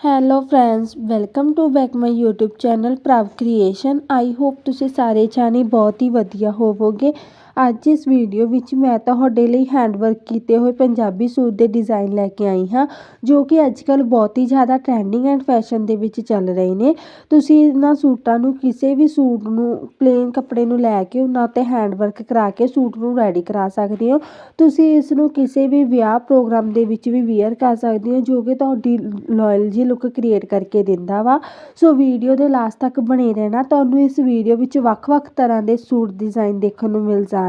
Hello friends welcome to back my YouTube channel Prabh creation I hope ਤੁਸੀਂ ਸਾਰੇ ਜਾਣੇ ਬਹੁਤ ਹੀ ਵਧੀਆ ਹੋਵੋਗੇ। ਅੱਜ ਇਸ ਵੀਡੀਓ ਵਿੱਚ ਮੈਂ ਤੁਹਾਡੇ ਲਈ ਹੈਂਡਵਰਕ ਕੀਤੇ ਹੋਏ ਪੰਜਾਬੀ ਸੂਟ ਦੇ ਡਿਜ਼ਾਈਨ ਲੈ ਕੇ ਆਈ ਹਾਂ, ਜੋ ਕਿ ਅੱਜ ਕੱਲ੍ਹ ਬਹੁਤ ਹੀ ਜ਼ਿਆਦਾ ਟਰੈਂਡਿੰਗ ਐਂਡ ਫੈਸ਼ਨ ਦੇ ਵਿੱਚ ਚੱਲ ਰਹੇ ਨੇ। ਤੁਸੀਂ ਇਹਨਾਂ ਸੂਟਾਂ ਨੂੰ ਕਿਸੇ ਵੀ ਸੂਟ ਨੂੰ ਪਲੇਨ ਕੱਪੜੇ ਨੂੰ ਲੈ ਕੇ ਉਹਨਾਂ 'ਤੇ ਹੈਂਡਵਰਕ ਕਰਾ ਕੇ ਸੂਟ ਨੂੰ ਰੈਡੀ ਕਰਾ ਸਕਦੇ ਹੋ। ਤੁਸੀਂ ਇਸ ਨੂੰ ਕਿਸੇ ਵੀ ਵਿਆਹ ਪ੍ਰੋਗਰਾਮ ਦੇ ਵਿੱਚ ਵੀ ਵੇਅਰ ਕਰ ਸਕਦੇ ਹੋ, ਜੋ ਕਿ ਤੁਹਾਡੀ ਲਾਇਲ ਜੀ ਲੁੱਕ ਕ੍ਰੀਏਟ ਕਰਕੇ ਦਿੰਦਾ ਵਾ। ਸੋ ਵੀਡੀਓ ਦੇ ਲਾਸਟ ਤੱਕ ਬਣੇ ਰਹਿਣਾ। ਤੁਹਾਨੂੰ ਇਸ ਵੀਡੀਓ ਵਿੱਚ ਵੱਖ-ਵੱਖ ਤਰ੍ਹਾਂ ਦੇ ਸੂਟ ਡਿਜ਼ਾਈਨ ਦੇਖਣ ਨੂੰ ਮਿਲ ਜਾਣਗੇ।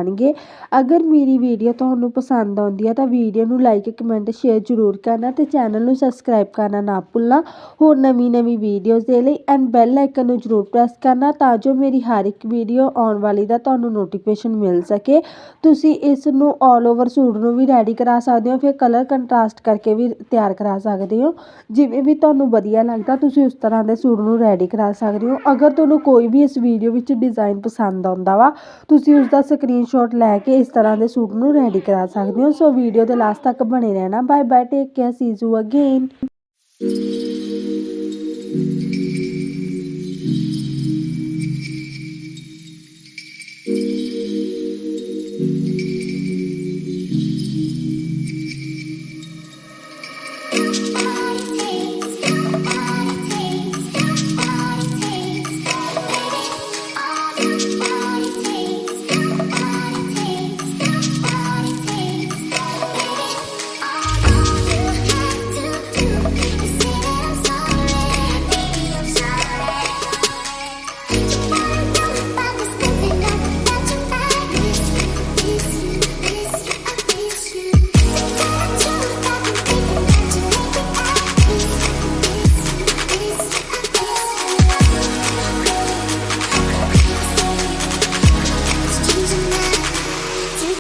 ਅਗਰ ਮੇਰੀ ਵੀਡੀਓ ਤੁਹਾਨੂੰ ਪਸੰਦ ਆਉਂਦੀ ਹੈ ਤਾਂ ਵੀਡੀਓ ਨੂੰ ਲਾਈਕ ਕਮੈਂਟ ਸ਼ੇਅਰ ਜ਼ਰੂਰ ਕਰਨਾ ਤੇ ਚੈਨਲ ਨੂੰ ਸਬਸਕ੍ਰਾਈਬ ਕਰਨਾ ਨਾ ਭੁੱਲਣਾ। ਹੋਰ ਨਵੀਂ-ਨਵੀਂ ਵੀਡੀਓਜ਼ ਦੇ ਲਈ ਐਂਡ ਬੈਲ ਆਈਕਨ ਨੂੰ ਜ਼ਰੂਰ ਪ੍ਰੈਸ ਕਰਨਾ ਤਾਂ ਜੋ ਮੇਰੀ ਹਰ ਇੱਕ ਵੀਡੀਓ ਆਉਣ ਵਾਲੀ ਦਾ ਤੁਹਾਨੂੰ ਨੋਟੀਫਿਕੇਸ਼ਨ ਮਿਲ ਸਕੇ। ਤੁਸੀਂ ਇਸ ਨੂੰ ਆਲ ਓਵਰ ਸੂਟ ਨੂੰ ਵੀ ਰੈਡੀ ਕਰਾ ਸਕਦੇ ਹੋ, ਫਿਰ ਕਲਰ ਕੰਟਰਾਸਟ ਕਰਕੇ ਵੀ ਤਿਆਰ ਕਰਾ ਸਕਦੇ ਹੋ। ਜਿਵੇਂ ਵੀ ਤੁਹਾਨੂੰ ਵਧੀਆ ਲੱਗਦਾ, ਤੁਸੀਂ ਉਸ ਤਰ੍ਹਾਂ ਦੇ ਸੂਟ ਨੂੰ ਰੈਡੀ ਕਰਾ ਸਕਦੇ ਹੋ। ਅਗਰ ਤੁਹਾਨੂੰ ਕੋਈ ਵੀ ਇਸ ਵੀਡੀਓ ਵਿੱਚ ਡਿਜ਼ਾਈਨ ਪਸੰਦ ਆਉਂਦਾ ਵਾ, ਤੁਸੀਂ ਉਸ ਦਾ ਸਕਰੀਨਸ਼ਾਟ ਲੈ ਕੇ ਇਸ ਤਰ੍ਹਾਂ ਦੇ ਸੂਟ ਨੂੰ ਰੈਡੀ ਕਰਾ ਸਕਦੇ ਹੋ। ਸੋ ਵੀਡੀਓ ਦੇ ਲਾਸਟ ਤੱਕ ਬਣੇ ਰਹਿਣਾ। Bye bye take care see again